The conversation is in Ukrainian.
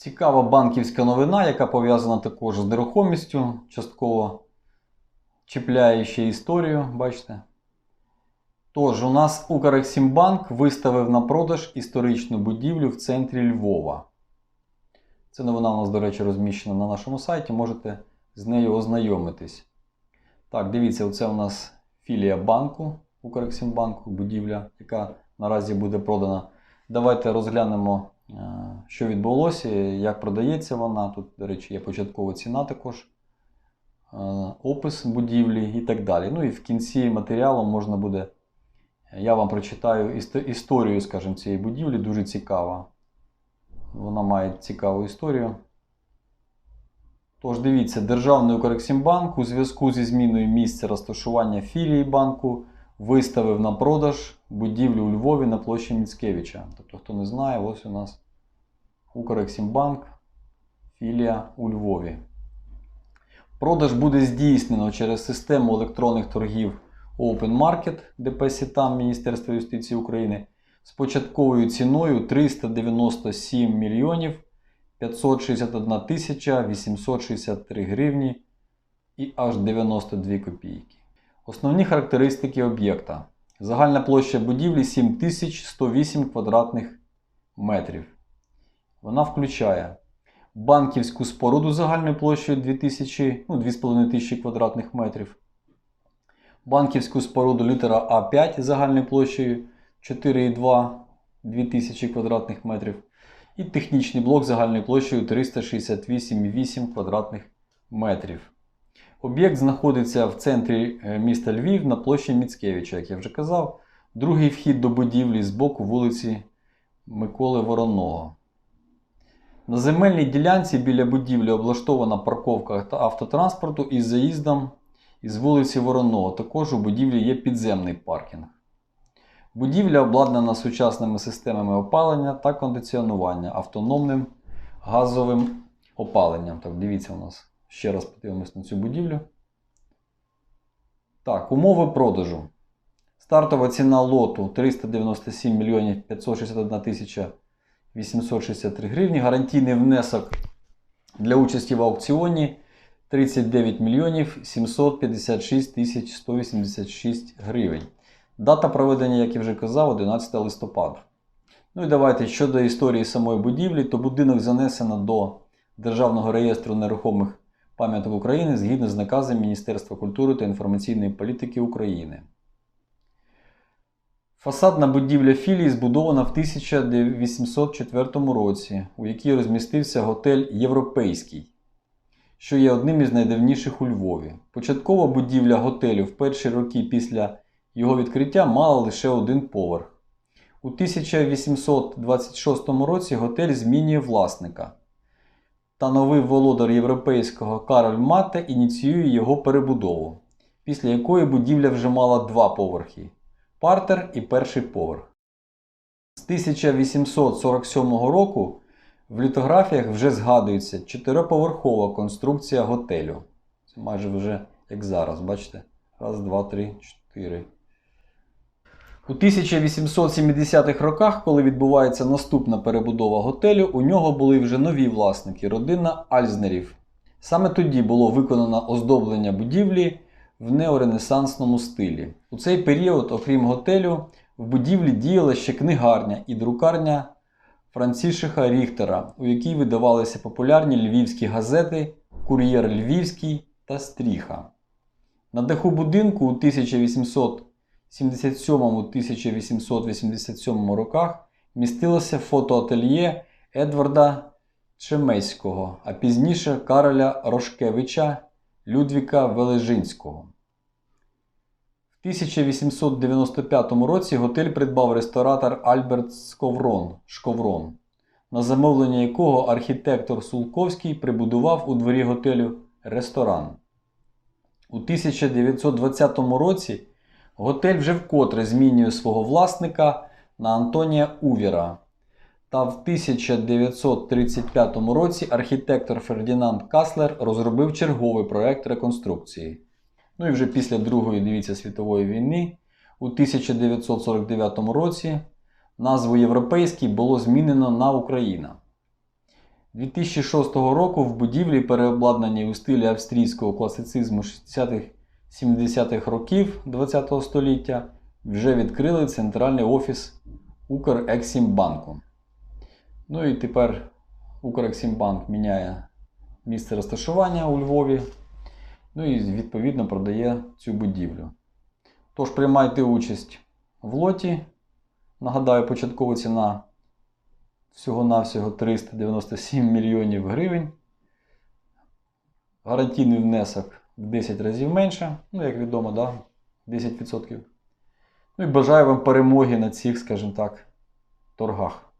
Цікава банківська новина, яка пов'язана також з нерухомістю, частково чіпляє ще історію, бачите. Тож, у нас Укрексімбанк виставив на продаж історичну будівлю в центрі Львова. Це новина у нас, до речі, розміщена на нашому сайті, можете з нею ознайомитись. Так, дивіться, оце у нас філія банку Укрексімбанку, будівля, яка наразі буде продана. Давайте розглянемо, що відбулося, як продається вона. Тут, до речі, є початкова ціна також, е, опис будівлі і так далі. Ну і в кінці матеріалу можна буде, я вам прочитаю історію, скажімо, цієї будівлі, дуже цікава. Вона має цікаву історію. Тож дивіться, Державний Укрексімбанк у зв'язку зі зміною місця розташування філії банку виставив на продаж будівлю у Львові на площі Міцкевича. Тобто, хто не знає, ось у нас Укрексімбанк, філія у Львові. Продаж буде здійснено через систему електронних торгів Open Market ДП Сітам Міністерства юстиції України з початковою ціною 397 мільйонів 561 тисяча 863 гривні і аж 92 копійки. Основні характеристики об'єкта. Загальна площа будівлі 7108 квадратних метрів. Вона включає банківську споруду загальною площею 2000, ну, 2500 квадратних метрів. Банківську споруду літера А5 загальною площею 4,2 2000 квадратних метрів. І технічний блок загальною площею 368,8 квадратних метрів. Об'єкт знаходиться в центрі е, міста Львів на площі Міцкевича, як я вже казав. Другий вхід до будівлі з боку вулиці Миколи Вороного. На земельній ділянці біля будівлі облаштована парковка та автотранспорту із заїздом із вулиці Вороного. Також у будівлі є підземний паркінг. Будівля обладнана сучасними системами опалення та кондиціонування, автономним газовим опаленням. Так, дивіться у нас. Ще раз подивимось на цю будівлю. Так, умови продажу. Стартова ціна лоту 397 мільйонів 561 тисяча 863 гривні. Гарантійний внесок для участі в аукціоні 39 мільйонів 756 тисяч 186 гривень. Дата проведення, як я вже казав, 11 листопада. Ну і давайте щодо історії самої будівлі, то будинок занесено до Державного реєстру нерухомих пам'яток України згідно з наказом Міністерства культури та інформаційної політики України. Фасадна будівля філії збудована в 1804 році, у якій розмістився готель Європейський, що є одним із найдавніших у Львові. Початкова будівля готелю в перші роки після його відкриття мала лише один поверх. У 1826 році готель змінює власника. Та новий володар європейського Кароль Матте ініціює його перебудову, після якої будівля вже мала два поверхи партер і перший поверх. З 1847 року в літографіях вже згадується чотириповерхова конструкція готелю. Це майже вже як зараз, бачите? Раз, два, три, чотири. У 1870-х роках, коли відбувається наступна перебудова готелю, у нього були вже нові власники родина Альзнерів. Саме тоді було виконано оздоблення будівлі в неоренесансному стилі. У цей період, окрім готелю, в будівлі діяла ще книгарня і друкарня Францішиха Ріхтера, у якій видавалися популярні львівські газети Кур'єр Львівський та Стріха. На даху будинку у 1877-1887 роках містилося фотоательє Едварда Чемеського, а пізніше Кароля Рошкевича Людвіка Вележинського. В 1895 році готель придбав ресторатор Альберт Сковрон, Шковрон, на замовлення якого архітектор Сулковський прибудував у дворі готелю ресторан. У 1920 році готель вже вкотре змінює свого власника на Антонія Увіра. Та в 1935 році архітектор Фердінанд Каслер розробив черговий проект реконструкції. Ну і вже після Другої дивіться, світової війни у 1949 році назву Європейський було змінено на Україна. 2006 року в будівлі, переобладнаній у стилі австрійського класицизму 60-70-х років ХХ століття, вже відкрили центральний офіс Укрексімбанку. Ну і тепер Укрексімбанк міняє місце розташування у Львові. Ну і відповідно продає цю будівлю. Тож приймайте участь в лоті. Нагадаю, початкова ціна всього-навсього 397 мільйонів гривень. Гарантійний внесок 10 разів менше, ну, як відомо, да? 10%. Ну і бажаю вам перемоги на цих, скажімо так, торгах.